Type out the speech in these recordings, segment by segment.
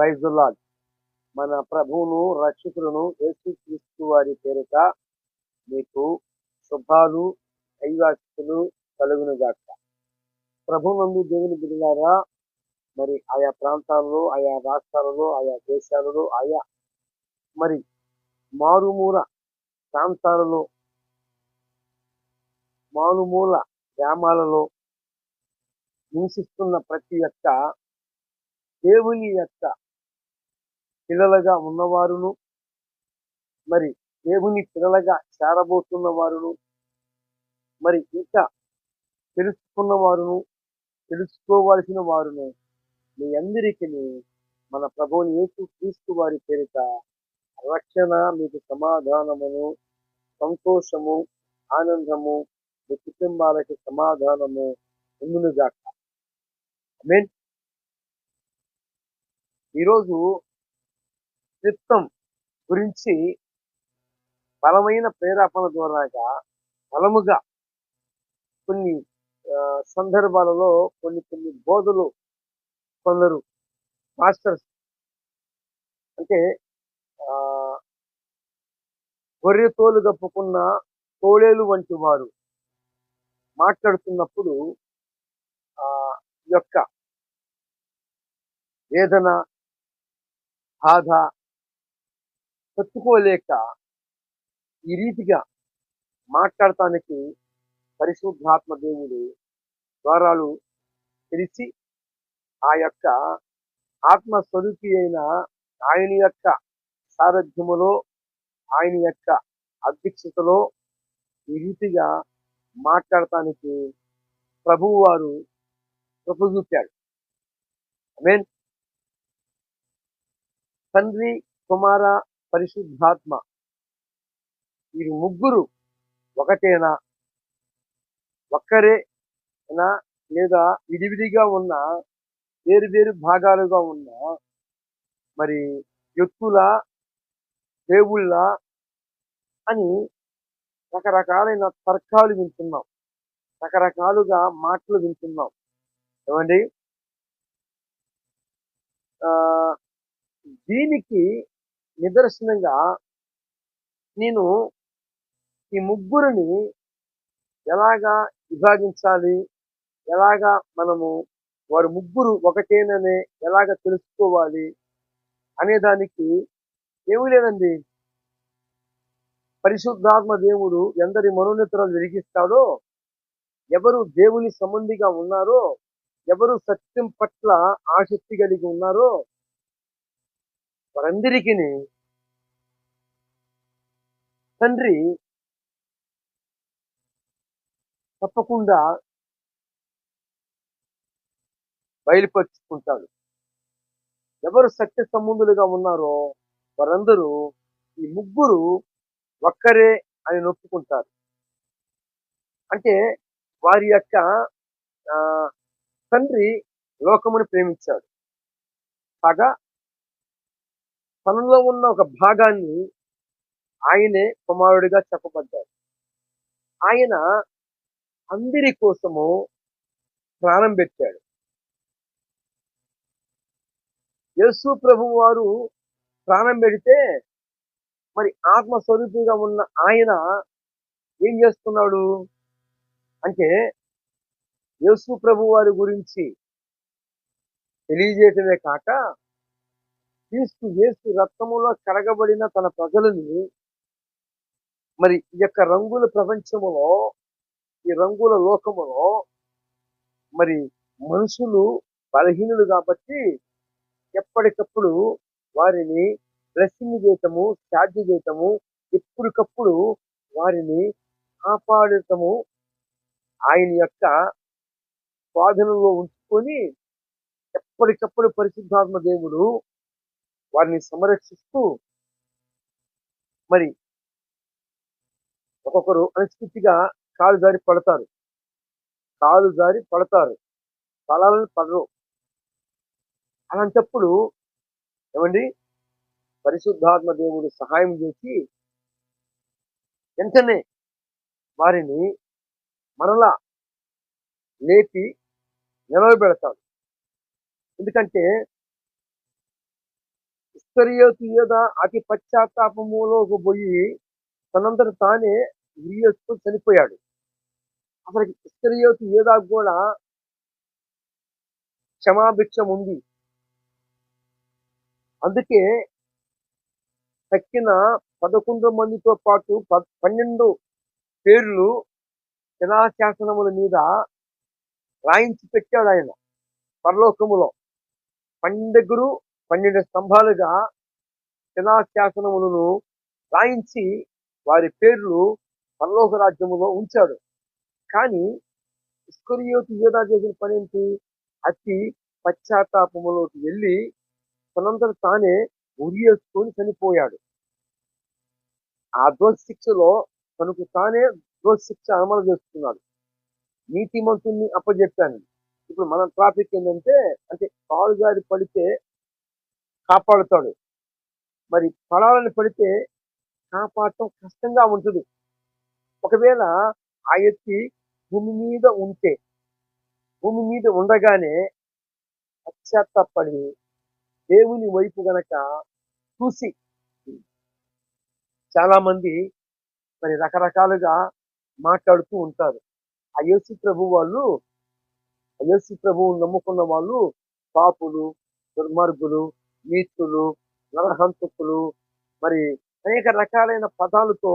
ప్రైజులాల్ మన ప్రభువును రక్షకులను యేసుక్రీస్తు వారి పేరిట మీకు శుభాలు దైవాశిస్తులు కలుగునుగాక. ప్రభునందు దేవుని బిడ్డలారా మరి ఆయా ప్రాంతాలలో ఆయా రాష్ట్రాలలో ఆయా దేశాలలో ఆయా మరి మారుమూల ప్రాంతాలలో మారుమూల గ్రామాలలో నివసిస్తున్న ప్రతి ఒక్క దేవుని యొక్క పిల్లలుగా ఉన్నవారును మరి దేవుని పిల్లలుగా చేరబోతున్న వారును మరి ఇంకా తెలుసుకున్న వారును తెలుసుకోవాల్సిన వారును మీ అందరికీ మన ప్రభువుని యేసు క్రీస్తు వారి పేరిట రక్షణ మీకు సమాధానమును సంతోషము ఆనందము మీ కుటుంబాలకి సమాధానము ఉండునుగాక. మీన్ ఈరోజు చిత్తం గురించి బలమైన ప్రేరేపణ ద్వారాగా బలముగా కొన్ని ఆ, సందర్భాలలో కొన్ని కొన్ని బోధలు కొందరు మాస్టర్స్ అంటే ఆ, గొర్రె తోలు కప్పుకున్న తోడేలు వంటి వారు మాట్లాడుతున్నప్పుడు ఆ యొక్క వేదన బాధ తట్టుకోలేక ఈ రీతిగా మాట్లాడటానికి పరిశుద్ధాత్మ దేవుడు ద్వారాలు తెలిసి ఆ యొక్క ఆత్మస్వరూపి అయిన ఆయన యొక్క సారథ్యములో ఆయన యొక్క అధ్యక్షతలో ఈ రీతిగా మాట్లాడటానికి ప్రభువు వారు కృప చూపాడు మీన్ తండ్రి కుమార పరిశుద్ధాత్మ. వీరు ముగ్గురు ఒకటేనా? ఒక్కరేనా లేదా విడివిడిగా ఉన్న వేరు వేరు భాగాలుగా ఉన్న మరి వ్యక్తుల దేవుళ్ళ అని రకరకాలైన తర్కాలు వింటున్నాం. రకరకాలుగా మాటలు వింటున్నాం. ఏమండి? దీనికి నిదర్శనంగా నేను ఈ ముగ్గురిని ఎలాగా విభాగించాలి? ఎలాగా మనము వారు ముగ్గురు ఒకటేననే ఎలాగ తెలుసుకోవాలి? అనే దానికి ఏమీ లేదండి. పరిశుద్ధాత్మ దేవుడు ఎందరి మనోన్నతరాలు వెలిగిస్తాడో ఎవరు దేవుని సంబంధిగా ఉన్నారో ఎవరు సత్యం పట్ల ఆసక్తి కలిగి ఉన్నారో వారందరికీ తండ్రి తప్పకుండా బయలుపరుచుకుంటాడు. ఎవరు సత్య సంబంధులుగా ఉన్నారో వారందరూ ఈ ముగ్గురు ఒక్కరే అని నొప్పుకుంటారు. అంటే వారి యొక్క తండ్రి లోకమును ప్రేమించాడు. కాగా తనలో ఉన్న ఒక భాగాన్ని ఆయనే కుమారుడిగా చెప్పబడ్డాడు. ఆయన అందరి కోసము ప్రాణం పెట్టాడు. యేసు ప్రభు వారు ప్రాణం పెడితే మరి ఆత్మస్వరూపిగా ఉన్న ఆయన ఏం చేస్తున్నాడు? అంటే యేసు ప్రభు వారి గురించి తెలియజేయటమే కాక క్రీస్తు యేసు రక్తములో కడగబడిన తన ప్రజలని మరి ఈ యొక్క రంగుల ప్రపంచములో ఈ రంగుల లోకములో మరి మనుషులు బలహీనులు కాబట్టి ఎప్పటికప్పుడు వారిని బ్లెస్సింగ్ చేయటము ఛార్జ్ చేయటము ఎప్పటికప్పుడు వారిని కాపాడటము ఆయన యొక్క స్వాధీనంలో ఉంచుకొని ఎప్పటికప్పుడు పరిశుద్ధాత్మ దేవుడు వారిని సంరక్షిస్తూ మరి ఒక్కొక్కరు అనిశ్చితిగా కాలు జారి పడతారు. కాలు జారి పడతారు. స్థలాలను పడరు. అలాంటప్పుడు ఏమండి? పరిశుద్ధాత్మ దేవుడు సహాయం చేసి వెంటనే వారిని మరలా లేపి నిలవబెడతాడు. ఎందుకంటే ఇస్కరియోతు యోదా అతి పశ్చాత్తాపములోకి పోయి తనంతట తానే ఉరియేసుకొని చనిపోయాడు. అసలు ఇస్కరియోతు యోధ కూడా క్షమాభిక్షం ఉంది. అందుకే తక్కిన పదకొండు మందితో పాటు ప- పన్నెండు పేర్లు శిలాశాసనముల మీద రాయించి పెట్టాడు ఆయన. పరలోకములో. పన్నెండుగురు పన్నెండు స్తంభాలుగా శిలాశాసనములను రాయించి వారి పేర్లు పరలోక రాజ్యములో ఉంచాడు. కానీ ఇస్కరియోతు యోధా చేసిన పని ఏంటి? అతి పశ్చాత్తాపములోకి వెళ్ళి తనంతట తానే ఉరియేసుకొని చనిపోయాడు. ఆ దోష శిక్షలో తనకు తానే దోష శిక్ష అమలు చేస్తున్నాడు. నీతిమంతుణ్ణి అప్పజెప్పాను. ఇప్పుడు మన ట్రాఫిక్ ఏంటంటే అంటే కాలు గారి పడితే కాపాడుతాడు. మరి పొలాలను పడితే కాపాడటం కష్టంగా ఉంటుంది. ఒకవేళ ఆ ఎత్తి భూమి మీద ఉంటే భూమి మీద ఉండగానే పశ్చాత్తపడి దేవుని వైపు గనక చూసి చాలా మంది మరి రకరకాలుగా మాట్లాడుతూ ఉంటారు. అయోసి ప్రభు వాళ్ళు అయోసి ప్రభువు నమ్ముకున్న వాళ్ళు పాపులు దుర్మార్గులు నీతులు నరహంతకులు మరి అనేక రకాలైన పదాలతో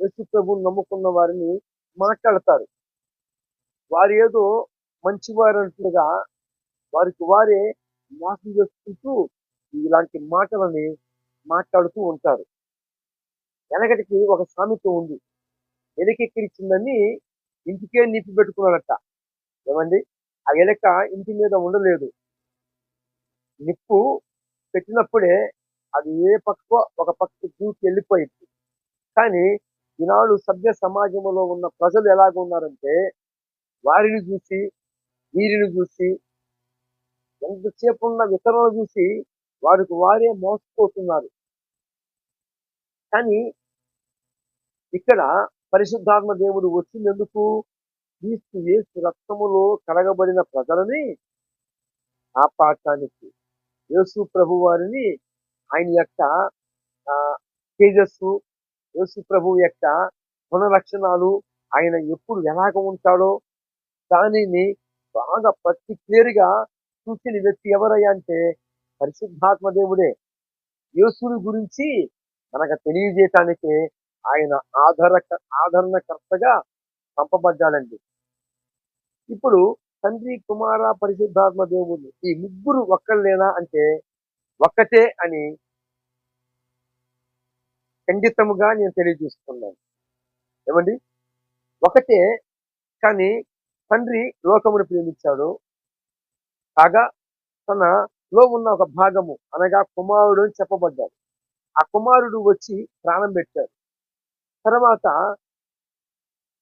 యేసు ప్రభువు నమ్ముకున్న వారిని మాట్లాడతారు. వారు ఏదో మంచివారు అంటుగా వారికి వారే మోసం చేసుకుంటూ ఇలాంటి మాటలని మాట్లాడుతూ ఉంటారు. వెనకటికి ఒక సామెత ఉంది. ఎలకెక్కిరిచిందని ఇంటికే నిప్పి పెట్టుకున్నాడట. ఏమండి? ఆ ఎలక ఇంటి మీద ఉండలేదు. నిప్పు పెట్టినప్పుడే అది ఏ పక్కో ఒక పక్కకు దూకి వెళ్ళిపోయింది కానీ ఈనాడు సభ్య సమాజంలో ఉన్న ప్రజలు ఎలాగ ఉన్నారంటే వారిని చూసి వీరిని చూసి ఎంతసేపు ఉన్న ఇతరులను చూసి వారికి వారే మోసపోతున్నారు. కానీ ఇక్కడ పరిశుద్ధాత్మ దేవుడు వచ్చినందుకు క్రీస్తు యేసు రక్తములో కడగబడిన ప్రజలని ఆ పాఠానికి యేసు ప్రభు వారిని ఆయన యొక్క తేజస్సు యేసు ప్రభు యొక్క గుణ లక్షణాలు ఆయన ఎప్పుడు ఎలాగ ఉంటాడో దానిని బాగా ప్రతి క్లియర్గా చూసిన వ్యక్తి ఎవరయ్యా అంటే పరిశుద్ధాత్మ దేవుడే. యేసుని గురించి మనకు తెలియజేయటానికి ఆయన ఆధార ఆదరణకర్తగా పంపబడ్డాడండి ఇప్పుడు తండ్రి కుమార పరిశుద్ధాత్మ దేవుడు. ఈ ముగ్గురు ఒక్కళ్ళేనా అంటే ఒక్కటే అని ఖండితముగా నేను తెలియజేస్తున్నాను. ఏమండి? ఒకటే కానీ తండ్రి లోకమును ప్రేమించాడు. కాగా తనలో ఉన్న ఒక భాగము అనగా కుమారుడు అని చెప్పబడ్డాడు. ఆ కుమారుడు వచ్చి ప్రాణం పెట్టాడు. తర్వాత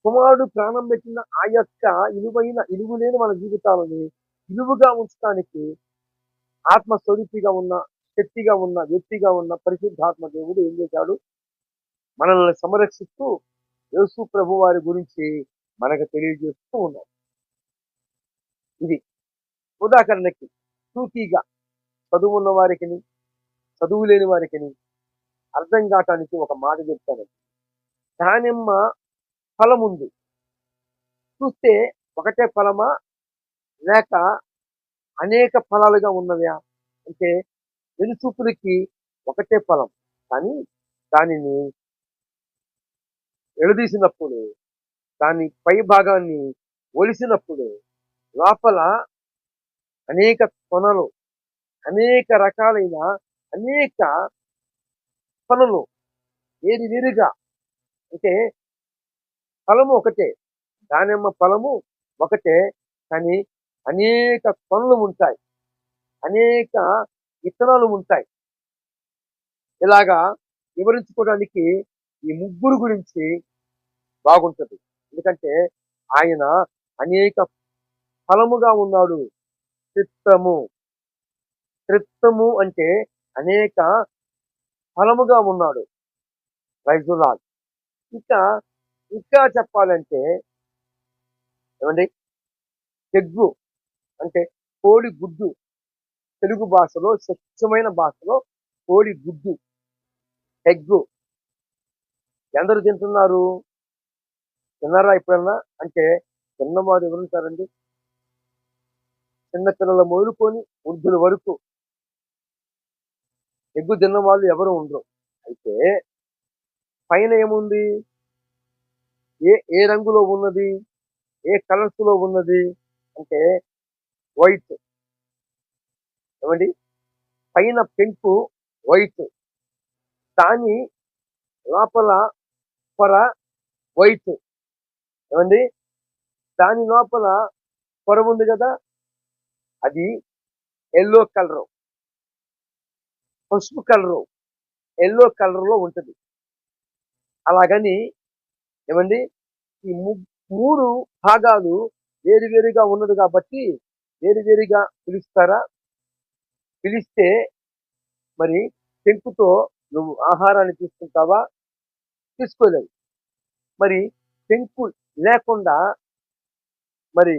కుమారుడు ప్రాణం పెట్టిన ఆ యొక్క ఇలువైన ఇలువలేని మన జీవితాలని ఇలువుగా ఉంచడానికి ఆత్మస్వరూపిగా ఉన్న శక్తిగా ఉన్న వ్యక్తిగా ఉన్న పరిశుద్ధాత్మ దేవుడు ఏం చేశాడు? మనల్ని సంరక్షిస్తూ యేసు ప్రభు వారి గురించి మనకు తెలియజేస్తూ ఉన్నాడు. ఇది ఉదాహరణకి సూటిగా చదువు ఉన్న వారికి చదువు లేని వారికి అర్థం కావటానికి ఒక మాట చెప్తాను. దానిమ్మ ఫలం ఉంది చూస్తే ఒకటే ఫలమా? లేక అనేక ఫలాలుగా ఉన్నవా అంటే వెలుచూపులకి ఒకటే ఫలం. కానీ దానిని ఎడదీసినప్పుడు దాని పై భాగాన్ని ఒలిసినప్పుడు లోపల అనేక కొనలు అనేక రకాలైన అనేక పనులు వేరు వేరుగా అంటే ఫలము ఒకటే దానిమ్మ ఫలము ఒకటే కానీ అనేక పనులు ఉంటాయి. అనేక విత్తనాలు ఉంటాయి. ఇలాగా వివరించుకోవడానికి ఈ ముగ్గురు గురించి బాగుంటుంది. ఎందుకంటే ఆయన అనేక ఫలముగా ఉన్నాడు. చిత్తము చిత్తము అంటే అనేక ఫలముగా ఉన్నాడు. రైజులాల్ ఇంకా ఇంకా చెప్పాలంటే ఏమండి? తెగ్గు అంటే కోడి గుడ్డు. తెలుగు భాషలో స్వచ్ఛమైన భాషలో కోడి గుడ్డు. ఎగ్గు ఎందరు తింటున్నారు? తిన్నారా ఎప్పుడన్నా? అంటే చిన్నవారు ఎవరు ఉంటారండి? మొదలుకొని వృద్ధుల వరకు. ఎగ్గు తిన్న వాళ్ళు ఎవరు ఉండరు. అయితే పైన ఏముంది? ఏ ఏ రంగులో ఉన్నది? ఏ కలర్స్లో ఉన్నది? అంటే వైట్ ఏమండి? పైన పెంకు వైట్ దాని లోపల పొర వైట్ ఏమండి? దాని లోపల పొర ఉంది కదా? అది ఎల్లో కలర్ పసుపు కలరు ఎల్లో కలర్లో ఉంటుంది. అలాగని ఏమండి? ఈ ము- మూడు భాగాలు వేరువేరుగా ఉన్నది కాబట్టి వేరువేరుగా పిలుస్తారా? పిలిస్తే మరి పెంకుతో నువ్వు ఆహారాన్ని తీసుకుంటావా? తీసుకోలేవు మరి పెంకు లేకుండా మరి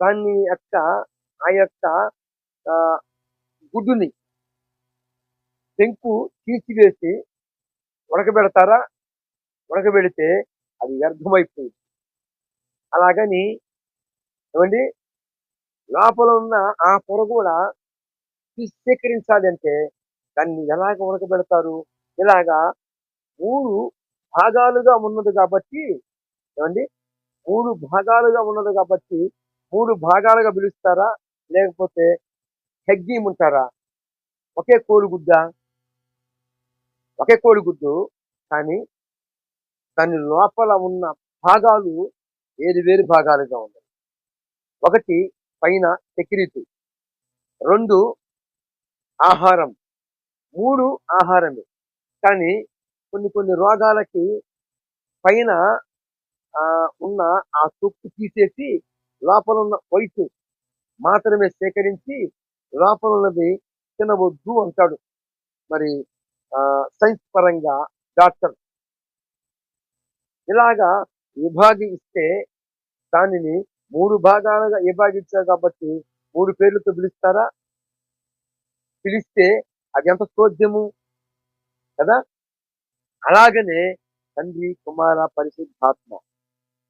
దాన్ని యొక్క ఆ యొక్క గుడ్డుని పెంకు తీసివేసి ఉడకబెడతారా? ఉడకబెడితే అది వ్యర్థమైపోయింది అలాగని ఏమండి? లోపల ఉన్న ఆ పొర కూడా సేకరించాలి అంటే దాన్ని ఎలాగ ఉడకబెడతారు? ఇలాగా మూడు భాగాలుగా ఉన్నది కాబట్టి ఏమండి? మూడు భాగాలుగా ఉన్నది కాబట్టి మూడు భాగాలుగా పిలుస్తారా? లేకపోతే హెగ్గీముంటారా ఒకే కోడిగుడ్డ? ఒకే కోడిగుడ్డు కానీ దాని లోపల ఉన్న భాగాలు వేరు వేరు భాగాలుగా ఉన్నాయి. ఒకటి పైన సెక్యూరిటీ రెండు ఆహారం మూడు ఆహారమే. కానీ కొన్ని కొన్ని రోగాలకి పైన ఉన్న ఆ తొక్కు తీసేసి లోపల ఉన్న వయసు మాత్రమే సేకరించి లోపల ఉన్నది తినవద్దు అంటాడు. మరి సైన్స్ పరంగా డాక్టర్ ఇలాగా విభాగిస్తే దానిని మూడు భాగాలుగా విభాగించారు కాబట్టి మూడు పేర్లతో పిలుస్తారా? పిలిస్తే అది ఎంత చోద్యము కదా? అలాగనే తండ్రి కుమార పరిశుద్ధాత్మ.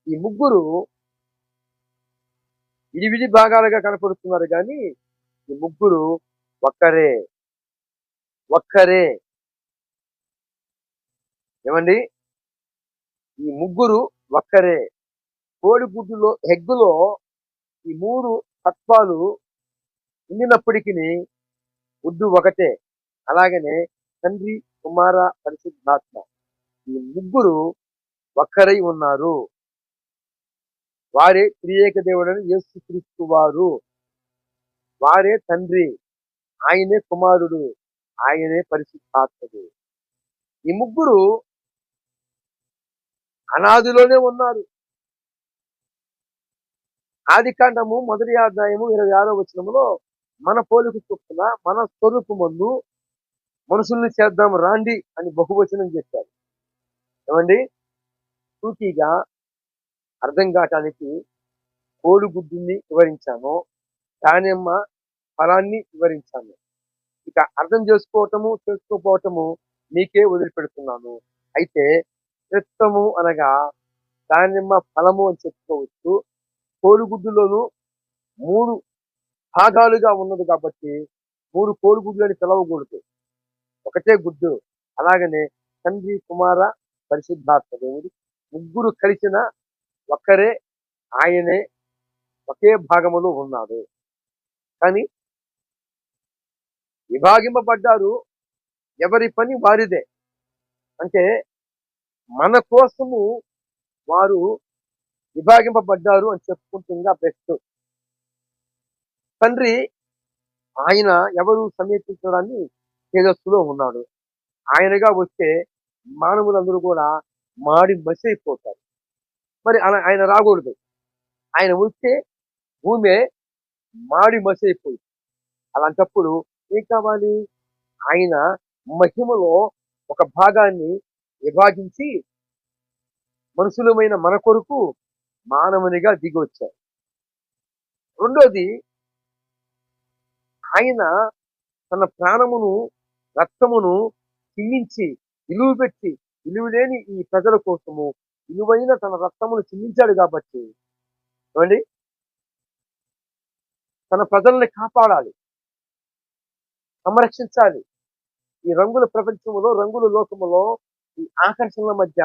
ఈ ముగ్గురు విడివిడి భాగాలుగా కనపడుతున్నారు కానీ ఈ ముగ్గురు ఒక్కరే. ఒక్కరే. ఏమండి? ఈ ముగ్గురు ఒక్కరే. కోడిగుడ్డులో హెగ్గులో ఈ మూడు తత్వాలు ఉండినప్పటికీ ఉద్దు ఒకటే. అలాగనే తండ్రి కుమార పరిశుద్ధాత్మ. ఈ ముగ్గురు ఒక్కరై ఉన్నారు. వారే త్రియేక దేవుడని యేసుక్రీస్తు వారు. వారే తండ్రి. ఆయనే కుమారుడు. ఆయనే పరిశుద్ధాత్ముడు. ఈ ముగ్గురు అనాదిలోనే ఉన్నారు. ఆది కాండము మొదటి అధ్యాయము ఇరవై ఆరో వచనంలో మన పోలిక చొప్పున మన స్వరూపమందు మనుషుల్ని చేద్దాం రాండి అని బహువచనం చెప్పారు. ఏమండి? సూటిగా అర్థం కావటానికి కోడిగుడ్డుని వివరించాను దానిమ్మ ఫలాన్ని వివరించాను ఇక అర్థం చేసుకోవటము తెలుసుకోపోవటము మీకే వదిలిపెడుతున్నాను. అయితే చిత్తము అనగా దానిమ్మ ఫలము అని చెప్పుకోవచ్చు. కోడిగుడ్డులోను మూడు భాగాలుగా ఉన్నది కాబట్టి మూడు కోడిగుడ్లు అని పిలవకూడదు. ఒకటే గుడ్డు అలాగనే తండ్రి కుమార పరిశుద్ధాత్మ దేవుడు. ముగ్గురు కలిసిన ఒక్కరే ఆయనే ఒకే భాగములో ఉన్నాడు. కానీ విభాగింపబడ్డారు ఎవరి పని వారిదే. అంటే మన కోసము వారు విభాగింపబడ్డారు అని చెప్పుకుంటే ఇంకా బెస్ట్. తండ్రి ఆయన ఎవరు సమీపించడాన్ని తేజస్సులో ఉన్నాడు. ఆయనగా వస్తే మానవులందరూ కూడా మాడి మసి అయిపోతారు మరి అలా ఆయన రాకూడదు. ఆయన వస్తే భూమే మాడి మసి అయిపోయింది అలాంటప్పుడు ఏం కావాలి? ఆయన మహిమలో ఒక భాగాన్ని విభాగించి మనుషులమైన మన కొరకు మానవునిగా దిగి వచ్చారు రెండోది ఆయన తన ప్రాణమును రక్తమును చిందించి విలువ పెట్టి విలువలేని ఈ ప్రజల కోసము విలువైన తన రక్తమును చిందించాడు కాబట్టి ఏమండి? తన ప్రజల్ని కాపాడాలి. సంరక్షించాలి. ఈ రంగుల ప్రపంచంలో రంగుల లోకములో ఈ ఆకర్షణల మధ్య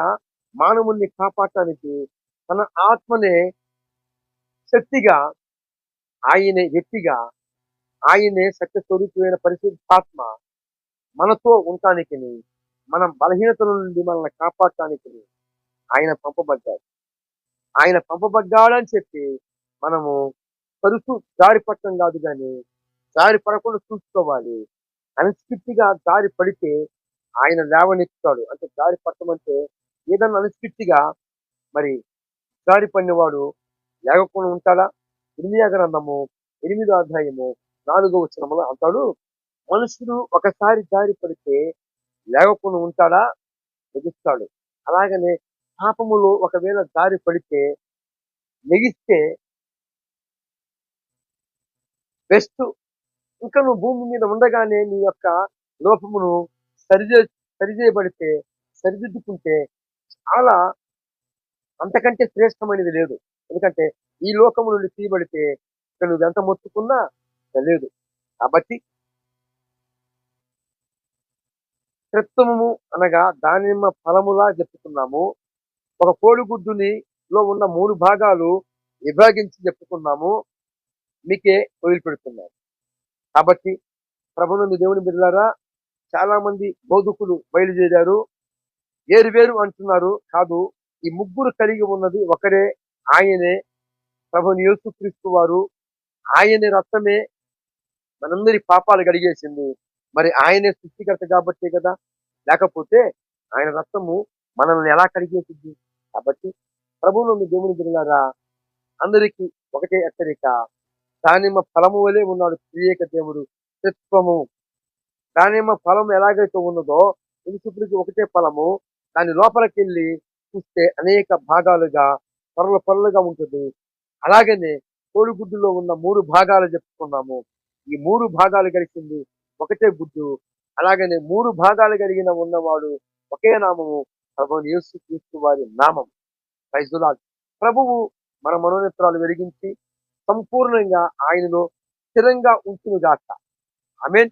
మానవుల్ని కాపాడటానికి తన ఆత్మనే శక్తిగా ఆయనే వ్యక్తిగా ఆయనే సత్య స్వరూపమైన పరిశుద్ధాత్మ మనతో ఉండటానికి మన బలహీనతల నుండి మనల్ని కాపాడటానికి ఆయన పంపబడ్డాడు. ఆయన పంపబడ్డాడని చెప్పి మనము తరచు దారి పట్టడం కాదు కానీ దారి పడకుండా చూసుకోవాలి. అనిస్ఫిట్టిగా దారి పడితే ఆయన లేవనెత్తుతాడు. అంటే దారి పట్టమంటే ఏదన్నా అనుస్ఫిట్టిగా మరి దారి పడినవాడు లేకపోకుండా ఉంటాడా? ఇర్మియా గ్రంథము ఎనిమిదో అధ్యాయము నాలుగో వచనములో అంటాడు. మనుషుడు ఒకసారి దారి పడితే లేవకుండా ఉంటాడా? లెగిస్తాడు. అలాగనే పాపములు ఒకవేళ దారి పడితే లెగిస్తే బెస్ట్. ఇంకా నువ్వు భూమి మీద ఉండగానే నీ యొక్క లోపమును సరిచే సరిచేయబడితే సరిదిద్దుకుంటే చాలా అంతకంటే శ్రేష్టమైనది లేదు. ఎందుకంటే ఈ లోకము నుండి తీయబడితే ఇక నువ్వు ఎంత మొత్తుకున్నా తెలియదు లేదు. కాబట్టి క్రిత్తము అనగా దానిమ్మ ఫలములా చెప్పుకున్నాము. ఒక కోడిగుడ్డుని లో ఉన్న మూడు భాగాలు విభాగించి చెప్పుకున్నాము. మీకే వదిలిపెడుతున్నాను కాబట్టి ప్రభునందు దేవుని బిడ్డలారా చాలా మంది బోధకులు బయలుదేరారు. వేరు వేరు అంటున్నారు. కాదు ఈ ముగ్గురు కలిగి ఉన్నది ఒకరే ఆయనే. ప్రభుని యేసుక్రీస్తు వారు ఆయనే రక్తమే. మనందరి పాపాలు గడిగేసింది మరి ఆయనే సృష్టికర్త కాబట్టే కదా. లేకపోతే ఆయన రక్తము మనల్ని ఎలా కడిగేసింది? కాబట్టి ప్రభువును దేవుని బిడ్డలారా అందరికీ ఒకటే హెచ్చరిక. దానిమ్మ ఫలము వలె ఉన్నాడు. త్రియేక దేవుడు. త్రిత్వము. దానిమ్మ ఫలం ఎలాగైతే ఉన్నదో ఇనుసుకుడికి ఒకటే ఫలము. దాని లోపలికి వెళ్ళి చూస్తే అనేక భాగాలుగా పొరల పొరలుగా ఉంటుంది. అలాగనే కోడిగుడ్డులో ఉన్న మూడు భాగాలు చెప్పుకున్నాము. ఈ మూడు భాగాలు కలిసింది ఒకటే గుడ్డు. అలాగనే మూడు భాగాలు కలిగిన ఉన్నవాడు ఒకే నామము ప్రభు యేసు క్రీస్తు వారి నామం. ప్రైజులా ప్రభువు మన మనోనేత్రాలు వెలిగించి సంపూర్ణంగా ఆయనలో స్థిరంగా ఉంచునుగాక ఆమెన్